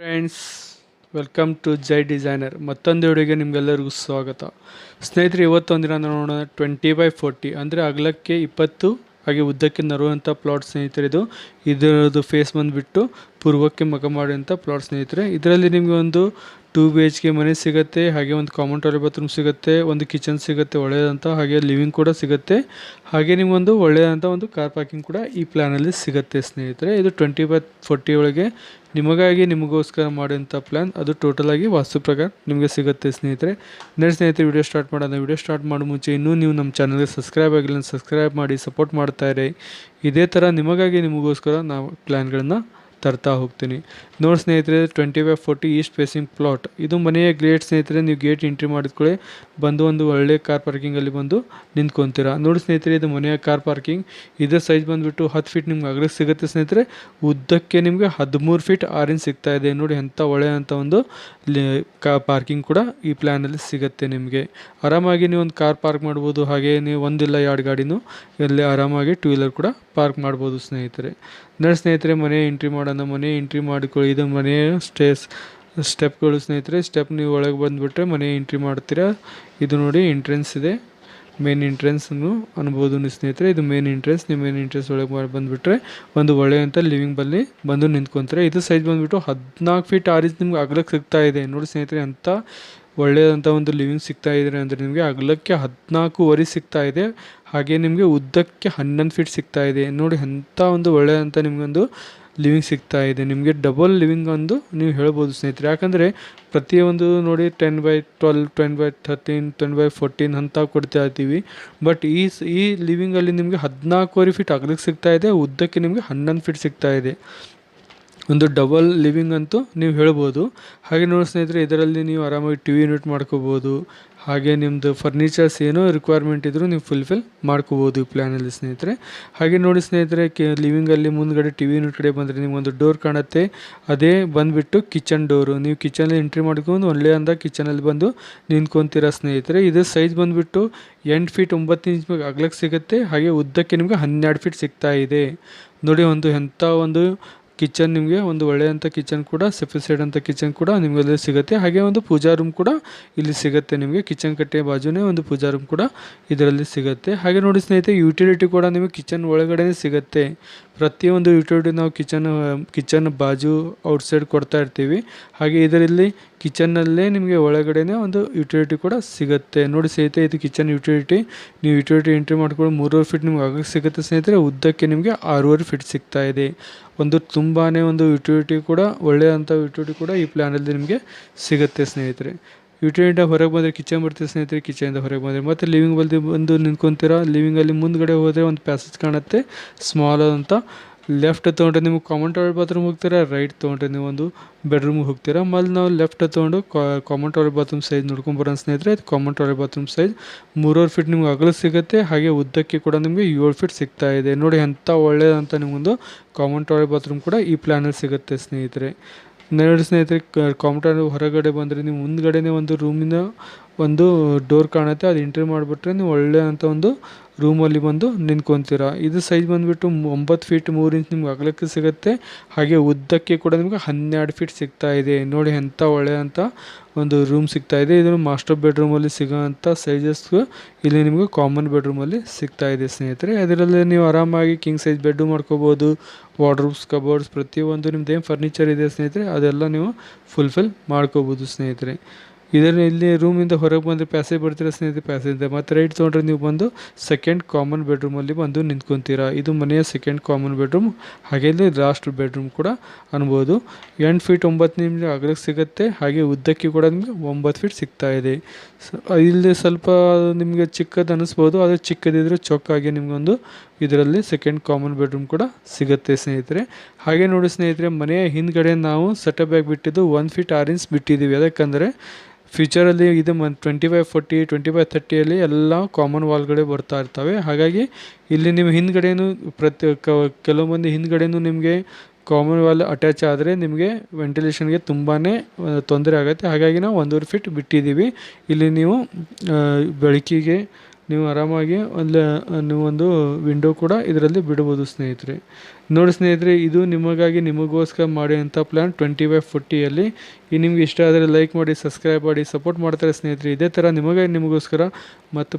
Friends welcome to Jai designer ಮತ್ತೊಂದು ವಿಡಿಯೋಗೆ ನಿಮಗೆಲ್ಲರಿಗೂ ಸ್ವಾಗತ. ಸ್ನೇಹಿತರೆ, ಇವತ್ತೊಂದಿನ ನೋಡೋಣ ಟ್ವೆಂಟಿ ಬೈ ಫೋರ್ಟಿ ಅಂದರೆ ಅಗಲಕ್ಕೆ ಇಪ್ಪತ್ತು, ಹಾಗೆ ಉದ್ದಕ್ಕೆ ನರುವಂಥ ಪ್ಲಾಟ್ ಸ್ನೇಹಿತರಿದು. ಇದರದ್ದು ಫೇಸ್ ಬಂದುಬಿಟ್ಟು ಪೂರ್ವಕ್ಕೆ ಮಗ ಮಾಡುವಂಥ ಪ್ಲಾಟ್ ಸ್ನೇಹಿತರೆ, ಇದರಲ್ಲಿ ನಿಮಗೆ ಒಂದು ಟೂ ಬಿ ಎಚ್ ಕೆ ಮನೆ ಸಿಗುತ್ತೆ, ಹಾಗೆ ಒಂದು ಕಾಮನ್ ಟಾಯ್ಲೆಟ್ ಬಾತ್ರೂಮ್ ಸಿಗುತ್ತೆ, ಒಂದು ಕಿಚನ್ ಸಿಗುತ್ತೆ, ಒಳ್ಳೆಯದಂತ ಹಾಗೆ ಲಿವಿಂಗ್ ಕೂಡ ಸಿಗುತ್ತೆ. ಹಾಗೆ ನಿಮಗೊಂದು ಒಳ್ಳೆಯದಂಥ ಒಂದು ಕಾರ್ ಪಾರ್ಕಿಂಗ್ ಕೂಡ ಈ ಪ್ಲ್ಯಾನಲ್ಲಿ ಸಿಗುತ್ತೆ ಸ್ನೇಹಿತರೆ. ಇದು ಟ್ವೆಂಟಿ ಬೈ ಫೋರ್ಟಿ ಒಳಗೆ ನಿಮಗಾಗಿ ನಿಮಗೋಸ್ಕರ ಮಾಡುವಂಥ ಪ್ಲ್ಯಾನ್ ಅದು ಟೋಟಲ್ ಆಗಿ ವಾಸ್ತು ಪ್ರಕಾರ ನಿಮಗೆ ಸಿಗುತ್ತೆ ಸ್ನೇಹಿತರೆ. ನೆಕ್ಸ್ಟ್ ಸ್ನೇಹಿತರೆ ವಿಡಿಯೋ ಸ್ಟಾರ್ಟ್ ಮಾಡೋಣ. ವಿಡಿಯೋ ಸ್ಟಾರ್ಟ್ ಮಾಡೋ ಮುಂಚೆ ಇನ್ನೂ ನೀವು ನಮ್ಮ ಚಾನಲ್ಗೆ ಸಬ್ಸ್ಕ್ರೈಬ್ ಆಗಿಲ್ಲ ಸಬ್ಸ್ಕ್ರೈಬ್ ಮಾಡಿ ಸಪೋರ್ಟ್ ಮಾಡ್ತಾ ಇರಿ. ಇದೇ ಥರ ನಿಮಗಾಗಿ ನಿಮಗೋಸ್ಕರ ನಾವು ಪ್ಲ್ಯಾನ್ಗಳನ್ನ ತರ್ತಾ ಹೋಗ್ತೀನಿ. ನೋಡಿ ಸ್ನೇಹಿತರೆ twenty by forty east facing plot ಇದು ಮನೆಯ ಗೇಟ್ ಸ್ನೇಹಿತರೆ, ನೀವು ಗೇಟ್ ಎಂಟ್ರಿ ಮಾಡಿದ್ಕೊಳ್ಳಿ ಬಂದು ಒಂದು ಒಳ್ಳೆ ಕಾರ್ ಪಾರ್ಕಿಂಗಲ್ಲಿ ಬಂದು ನಿಂತ್ಕೊತೀರಾ. ನೋಡಿ ಸ್ನೇಹಿತರೆ, ಇದು ಮನೆಯ ಕಾರ್ ಪಾರ್ಕಿಂಗ್ ಇದೇ ಸೈಜ್ ಬಂದುಬಿಟ್ಟು ಹತ್ತು ಫೀಟ್ ನಿಮ್ಗೆ ಅಗಲಕ್ಕೆ ಸಿಗುತ್ತೆ ಸ್ನೇಹಿತರೆ. ಉದ್ದಕ್ಕೆ ನಿಮಗೆ ಹದಿಮೂರು ಫೀಟ್ ಆರೆಂಜ್ ಸಿಗ್ತಾ ಇದೆ. ನೋಡಿ ಎಂಥ ಒಳ್ಳೆಯಂಥ ಒಂದು ಕಾ ಪಾರ್ಕಿಂಗ್ ಕೂಡ ಈ ಪ್ಲ್ಯಾನಲ್ಲಿ ಸಿಗುತ್ತೆ ನಿಮಗೆ. ಆರಾಮಾಗಿ ನೀವು ಒಂದು ಕಾರ್ ಪಾರ್ಕ್ ಮಾಡ್ಬೋದು. ಹಾಗೆ ನೀವು ಒಂದಿಲ್ಲ ಎರಡು ಗಾಡಿನೂ ಇಲ್ಲಿ ಆರಾಮಾಗಿ ಟೂ ವೀಲರ್ ಕೂಡ ಪಾರ್ಕ್ ಮಾಡ್ಬೋದು ಸ್ನೇಹಿತರೆ. ನೋಡಿ ಸ್ನೇಹಿತರೆ, ಮನೆ ಎಂಟ್ರಿ ಮಾಡೋಣ ಮನೆ ಎಂಟ್ರಿ ಮಾಡಿಕೊಳ್ಳಿ ಇದು ಮನೆಯ ಸ್ಟೇಸ್ ಸ್ಟೆಪ್ಗಳು ಸ್ನೇಹಿತರೆ ಸ್ಟೆಪ್ ನೀವು ಒಳಗೆ ಬಂದುಬಿಟ್ರೆ ಮನೆ ಎಂಟ್ರಿ ಮಾಡ್ತೀರಾ. ಇದು ನೋಡಿ ಎಂಟ್ರೆನ್ಸ್ ಇದೆ. ಮೇನ್ ಎಂಟ್ರೆನ್ಸನ್ನು ಅನ್ಬೋದು ನೀವು ಸ್ನೇಹಿತರೆ. ಇದು ಮೇನ್ ಎಂಟ್ರೆನ್ಸ್ ನೀವು ಮೇನ್ ಎಂಟ್ರೆನ್ಸ್ ಒಳಗೆ ಮಾಡಿ ಬಂದುಬಿಟ್ರೆ ಒಂದು ಒಳ್ಳೆಯಂಥ ಲಿವಿಂಗ್ ಬಲ್ಲಿ ಬಂದು ನಿಂತ್ಕೊಂತಾರೆ. ಇದು ಸೈಜ್ ಬಂದುಬಿಟ್ಟು ಹದಿನಾಲ್ಕು ಫೀಟ್ ಆರಿಸ್ ನಿಮ್ಗೆ ಅಗಲಕ್ಕೆ ಸಿಗ್ತಾ ಇದೆ. ನೋಡಿ ಸ್ನೇಹಿತರೆ ಅಂತ ಒಳ್ಳೆಯದಂಥ ಒಂದು ಲಿವಿಂಗ್ ಸಿಗ್ತಾ ಇದೆ ಅಂದರೆ ನಿಮಗೆ ಅಗಲಕ್ಕೆ ಹದಿನಾಲ್ಕೂವರೆ ಸಿಗ್ತಾ ಇದೆ. ಹಾಗೆ ನಿಮಗೆ ಉದ್ದಕ್ಕೆ ಹನ್ನೊಂದು ಫೀಟ್ ಸಿಗ್ತಾ ಇದೆ. ನೋಡಿ ಅಂಥ ಒಂದು ಒಳ್ಳೆಯದಂಥ ನಿಮಗೊಂದು ಲಿವಿಂಗ್ ಸಿಗ್ತಾ ಇದೆ. ನಿಮಗೆ ಡಬಲ್ ಲಿವಿಂಗ್ ಒಂದು ನೀವು ಹೇಳ್ಬೋದು ಸ್ನೇಹಿತರೆ. ಯಾಕಂದರೆ ಪ್ರತಿಯೊಂದು ನೋಡಿ ten by twelve ten by thirteen ten by fourteen ಅಂತ ಕೊಡ್ತಾ ಇದ್ದೀವಿ. ಬಟ್ ಈ ಈ ಲಿವಿಂಗಲ್ಲಿ ನಿಮಗೆ ಹದಿನಾಲ್ಕುವರೆ ಫೀಟ್ ಅಗಲಕ್ಕೆ ಸಿಗ್ತಾ ಇದೆ. ಉದ್ದಕ್ಕೆ ನಿಮಗೆ ಹನ್ನೊಂದು ಫೀಟ್ ಸಿಗ್ತಾ ಇದೆ. ಒಂದು ಡಬಲ್ ಲಿವಿಂಗ್ ಅಂತೂ ನೀವು ಹೇಳ್ಬೋದು. ಹಾಗೆ ನೋಡಿ ಸ್ನೇಹಿತರೆ, ಇದರಲ್ಲಿ ನೀವು ಆರಾಮಾಗಿ ಟಿ ವಿ ಯೂನಿಟ್ ಮಾಡ್ಕೋಬೋದು. ಹಾಗೆ ನಿಮ್ಮದು ಫರ್ನಿಚರ್ಸ್ ಏನೋ ರಿಕ್ವೈರ್ಮೆಂಟ್ ಇದ್ದರೂ ನೀವು ಫುಲ್ಫಿಲ್ ಮಾಡ್ಕೋಬೋದು ಈ ಪ್ಲ್ಯಾನಲ್ಲಿ ಸ್ನೇಹಿತರೆ. ಹಾಗೆ ನೋಡಿ ಸ್ನೇಹಿತರೆ, ಕೆ ಲಿವಿಂಗಲ್ಲಿ ಮುಂದ್ಗಡೆ ಟಿ ವಿ ಯೂನಿಟ್ ಕಡೆ ಬಂದರೆ ನಿಮಗೊಂದು ಡೋರ್ ಕಾಣುತ್ತೆ. ಅದೇ ಬಂದುಬಿಟ್ಟು ಕಿಚನ್ ಡೋರು ನೀವು ಕಿಚನಲ್ಲಿ ಎಂಟ್ರಿ ಮಾಡ್ಕೊಂಡು ಒಳ್ಳೆ ಅಂದ ಕಿಚನಲ್ಲಿ ಬಂದು ನಿಂತ್ಕೊತೀರ ಸ್ನೇಹಿತರೆ. ಇದು ಸೈಜ್ ಬಂದುಬಿಟ್ಟು ಎಂಟು ಫೀಟ್ ಒಂಬತ್ತು ಇಂಚ್ ಅಗ್ಲಕ್ಕೆ ಸಿಗುತ್ತೆ. ಹಾಗೆ ಉದ್ದಕ್ಕೆ ನಿಮಗೆ ಹನ್ನೆರಡು ಫೀಟ್ ಸಿಗ್ತಾ ಇದೆ. ನೋಡಿ ಒಂದು ಎಂಥ ಒಂದು ಕಿಚನ್ ನಿಮಗೆ ಒಂದು ಒಳ್ಳೆಯಂಥ ಕಿಚನ್ ಕೂಡ ಸೆಫಿಸೈಡ್ ಅಂತ ಕಿಚನ್ ಕೂಡ ನಿಮಗೆ ಅಲ್ಲಿ ಸಿಗುತ್ತೆ. ಹಾಗೆ ಒಂದು ಪೂಜಾ ರೂಮ್ ಕೂಡ ಇಲ್ಲಿ ಸಿಗುತ್ತೆ ನಿಮಗೆ. ಕಿಚನ್ ಕಟ್ಟೆ ಬಾಜುನೇ ಒಂದು ಪೂಜಾ ರೂಮ್ ಕೂಡ ಇದರಲ್ಲಿ ಸಿಗುತ್ತೆ. ಹಾಗೆ ನೋಡಿ ಸ್ನೇಹಿತರೆ ಯುಟಿಲಿಟಿ ಕೂಡ ನಿಮಗೆ ಕಿಚನ್ ಒಳಗಡೆ ಸಿಗುತ್ತೆ. ಪ್ರತಿಯೊಂದು ಯುಟಿಲಿಟಿ ನಾವು ಕಿಚನ್ ಕಿಚನ್ ಬಾಜು, ಔಟ್ಸೈಡ್ ಕೊಡ್ತಾ ಇರ್ತೀವಿ. ಹಾಗೆ ಇದರಲ್ಲಿ ಕಿಚನ್ನಲ್ಲೇ ನಿಮಗೆ ಒಳಗಡೆನೇ ಒಂದು ಯುಟಿಲಿಟಿ ಕೂಡ ಸಿಗುತ್ತೆ. ನೋಡಿ ಸ್ನೇಹಿತರೆ, ಇದು ಕಿಚನ್ ಯುಟಿಲಿಟಿ. ನೀವು ಯುಟಿಲಿಟಿ ಎಂಟ್ರಿ ಮಾಡ್ಕೊಂಡು ಮೂರುವರೆ ಫೀಟ್ ನಿಮ್ಗೆ ಆಗ ಸಿಗುತ್ತೆ ಸ್ನೇಹಿತರೆ. ಉದ್ದಕ್ಕೆ ನಿಮಗೆ ಆರೂವರೆ ಫೀಟ್ ಸಿಗ್ತಾ ಇದೆ. ಒಂದು ತುಂಬಾ ಒಂದು ಯುಟಿಲಿಟಿ ಕೂಡ, ಒಳ್ಳೆಯಂಥ ಯುಟಿಲಿಟಿ ಕೂಡ ಈ ಪ್ಲ್ಯಾನಲ್ಲಿ ನಿಮಗೆ ಸಿಗುತ್ತೆ ಸ್ನೇಹಿತರೆ. ಯುಟಿಲಿಟಿಯಿಂದ ಹೊರಗೆ ಬಂದರೆ ಕಿಚನ್ ಬರ್ತೀವಿ ಸ್ನೇಹಿತರೆ ಕಿಚನಿಂದ ಹೊರಗೆ ಬಂದರೆ. ಮತ್ತು ಲಿವಿಂಗ್ ಬಲ್ದಿ ಬಂದು ನಿಂತ್ಕೊಂತೀರ? ಲಿವಿಂಗಲ್ಲಿ ಮುಂದ್ಗಡೆ ಹೋದರೆ ಒಂದು ಪ್ಯಾಸೇಜ್ ಕಾಣುತ್ತೆ. ಸ್ಮಾಲ್ ಅಂತ ಲೆಫ್ಟ್ ತೊಗೊಂಡ್ರೆ ನಿಮಗೆ ಕಾಮನ್ ಟಾಯ್ಲೆಟ್ ಬಾತ್ರೂಮ್ ಹೋಗ್ತೀರಾ? ರೈಟ್ ತೊಗೊಂಡ್ರೆ ನೀವು ಒಂದು ಬೆಡ್ರೂಮ್ಗೆ ಹೋಗ್ತೀರಾ? ಮೊದಲು ನಾವು ಲೆಫ್ಟ್ ತೊಗೊಂಡು ಕಾಮನ್ ಟಾಯ್ಲೆಟ್ ಬಾತ್ರೂಮ್ ಸೈಜ್ ನೋಡ್ಕೊಂಬರೋಣ ಸ್ನೇಹಿತರೆ. ಅದು ಕಾಮನ್ ಟಾಯ್ಲೆಟ್ ಬಾತ್ರೂಮ್ ಸೈಜ್ ಮೂರುವರೆ ಫೀಟ್ ನಿಮ್ಗೆ ಅಗಲ ಸಿಗುತ್ತೆ. ಹಾಗೆ ಉದ್ದಕ್ಕೆ ಕೂಡ ನಿಮಗೆ ಏಳು ಫೀಟ್ ಸಿಗ್ತಾ ಇದೆ. ನೋಡಿ ಎಂಥ ಒಳ್ಳೆಯದಂತ ನಿಮಗೊಂದು ಕಾಮನ್ ಟಾಯ್ಲೆಟ್ ಬಾತ್ರೂಮ್ ಕೂಡ ಈ ಪ್ಲ್ಯಾನಲ್ಲಿ ಸಿಗುತ್ತೆ ಸ್ನೇಹಿತರೆ. ನೆರಡು ಸ್ನೇಹಿತರೆ ಕಾಂಪ್ಯೂಟರ್ ಹೊರಗಡೆ ಬಂದರೆ ನೀವು ಮುಂದ್ಗಡೆನೇ ಒಂದು ರೂಮಿನ ಒಂದು ಡೋರ್ ಕಾಣುತ್ತೆ. ಅದು ಎಂಟ್ರಿ ಮಾಡಿಬಿಟ್ರೆ ನೀವು ಒಳ್ಳೆಯ ಒಂದು ರೂಮಲ್ಲಿ ಬಂದು ನಿಂತ್ಕೊತೀರ. ಇದು ಸೈಜ್ ಬಂದುಬಿಟ್ಟು ಒಂಬತ್ತು ಫೀಟ್ ಮೂರು ಇಂಚ್ ನಿಮ್ಗೆ ಅಗಲಕ್ಕೆ ಸಿಗುತ್ತೆ. ಹಾಗೆ ಉದ್ದಕ್ಕೆ ಕೂಡ ನಿಮ್ಗೆ ಹನ್ನೆರಡು ಫೀಟ್ ಸಿಗ್ತಾ ಇದೆ. ನೋಡಿ ಎಂಥ ಒಳ್ಳೆಯಂಥ ಒಂದು ರೂಮ್ ಸಿಗ್ತಾ ಇದೆ. ಇದು ಮಾಸ್ಟರ್ ಬೆಡ್ರೂಮಲ್ಲಿ ಸಿಗೋವಂಥ ಸೈಜಸ್ ಇಲ್ಲಿ ನಿಮಗೆ ಕಾಮನ್ ಬೆಡ್ರೂಮಲ್ಲಿ ಸಿಗ್ತಾ ಇದೆ ಸ್ನೇಹಿತರೆ. ಅದರಲ್ಲಿ ನೀವು ಆರಾಮಾಗಿ ಕಿಂಗ್ ಸೈಜ್ ಬೆಡ್ಡು ಮಾಡ್ಕೋಬೋದು ವಾರ್ಡ್ರೂಬ್ಸ್ ಕಬೋರ್ಡ್ಸ್ ಪ್ರತಿಯೊಂದು ನಿಮ್ದು ಏನು ಫರ್ನಿಚರ್ ಇದೆ ಸ್ನೇಹಿತರೆ, ಅದೆಲ್ಲ ನೀವು ಫುಲ್ಫಿಲ್ ಮಾಡ್ಕೋಬೋದು ಸ್ನೇಹಿತರೆ. ಇದನ್ನು ಇಲ್ಲಿ ರೂಮಿಂದ ಹೊರಗೆ ಬಂದರೆ ಪ್ಯಾಸೇಜ್ ಬರ್ತೀರಾ ಸ್ನೇಹಿತರೆ? ಪ್ಯಾಸೇಜ್ ಮತ್ತು ರೈಟ್ ತೊಗೊಂಡ್ರೆ ನೀವು ಬಂದು ಸೆಕೆಂಡ್ ಕಾಮನ್ ಬೆಡ್ರೂಮಲ್ಲಿ ಬಂದು ನಿಂತ್ಕೊತೀರಾ. ಇದು ಮನೆಯ ಸೆಕೆಂಡ್ ಕಾಮನ್ ಬೆಡ್ರೂಮ್ ಹಾಗೆ ಇಲ್ಲಿ ಲಾಸ್ಟ್ ಬೆಡ್ರೂಮ್ ಕೂಡ ಅನ್ಬೋದು. ಎಂಟು ಫೀಟ್ ಒಂಬತ್ತು ನಿಮಗೆ ಅಗಲಕ್ಕೆ ಸಿಗುತ್ತೆ. ಹಾಗೆ ಉದ್ದಕ್ಕೆ ಕೂಡ ನಿಮಗೆ ಒಂಬತ್ತು ಫೀಟ್ ಸಿಗ್ತಾ ಇದೆ. ಇಲ್ಲಿ ಸ್ವಲ್ಪ ನಿಮಗೆ ಚಿಕ್ಕದು ಅನ್ನಿಸ್ಬೋದು ಆದರೆ ಚಿಕ್ಕದಿದ್ದರೆ ಚೊಕ್ಕಾಗಿ ನಿಮಗೊಂದು ಇದರಲ್ಲಿ ಸೆಕೆಂಡ್ ಕಾಮನ್ ಬೆಡ್ರೂಮ್ ಕೂಡ ಸಿಗುತ್ತೆ ಸ್ನೇಹಿತರೆ. ಹಾಗೆ ನೋಡಿ ಸ್ನೇಹಿತರೆ, ಮನೆಯ ಹಿಂದ್ಗಡೆ ನಾವು ಸೆಟಪ್ ಆಗಿ ಬಿಟ್ಟಿದ್ದು ಒನ್ ಫೀಟ್ ಆರ್ ಇಂಚ್ ಬಿಟ್ಟಿದ್ದೀವಿ. ಯಾಕಂದರೆ ಫ್ಯೂಚರಲ್ಲಿ ಇದು ಮ twenty five forty twenty five ತರ್ಟಿಯಲ್ಲಿ ಎಲ್ಲ ಕಾಮನ್ ವಾಲ್ಗಳೇ ಬರ್ತಾ ಇರ್ತವೆ. ಹಾಗಾಗಿ ಇಲ್ಲಿ ನಿಮ್ಮ ಹಿಂದ್ಗಡೆನೂ ಪ್ರತಿ ಕೆಲವು ಮಂದಿ ಹಿಂದ್ಗಡೆನೂ ನಿಮಗೆ ಕಾಮನ್ ವಾಲ್ ಅಟ್ಯಾಚ್ ಆದರೆ ನಿಮಗೆ ವೆಂಟಿಲೇಷನ್ಗೆ ತುಂಬಾ ತೊಂದರೆ ಆಗುತ್ತೆ. ಹಾಗಾಗಿ ನಾವು ಒಂದೂವರೆ ಫೀಟ್ ಬಿಟ್ಟಿದ್ದೀವಿ. ಇಲ್ಲಿ ನೀವು ಬೆಳಕಿಗೆ ನೀವು ಆರಾಮಾಗಿ ಒಂದು ನೀವೊಂದು ವಿಂಡೋ ಕೂಡ ಇದರಲ್ಲಿ ಬಿಡ್ಬೋದು ಸ್ನೇಹಿತರೆ. ನೋಡಿ ಸ್ನೇಹಿತರೆ, ಇದು ನಿಮಗಾಗಿ ನಿಮಗೋಸ್ಕರ ಮಾಡಿದಂಥ ಪ್ಲ್ಯಾನ್ ಟ್ವೆಂಟಿ ಬೈ ಫೋರ್ಟಿಯಲ್ಲಿ ಈ ನಿಮ್ಗೆ ಇಷ್ಟ ಆದರೆ ಲೈಕ್ ಮಾಡಿ ಸಬ್ಸ್ಕ್ರೈಬ್ ಮಾಡಿ ಸಪೋರ್ಟ್ ಮಾಡ್ತಾರೆ ಸ್ನೇಹಿತರೆ. ಇದೇ ಥರ ನಿಮಗಾಗಿ ನಿಮಗೋಸ್ಕರ ಮತ್ತು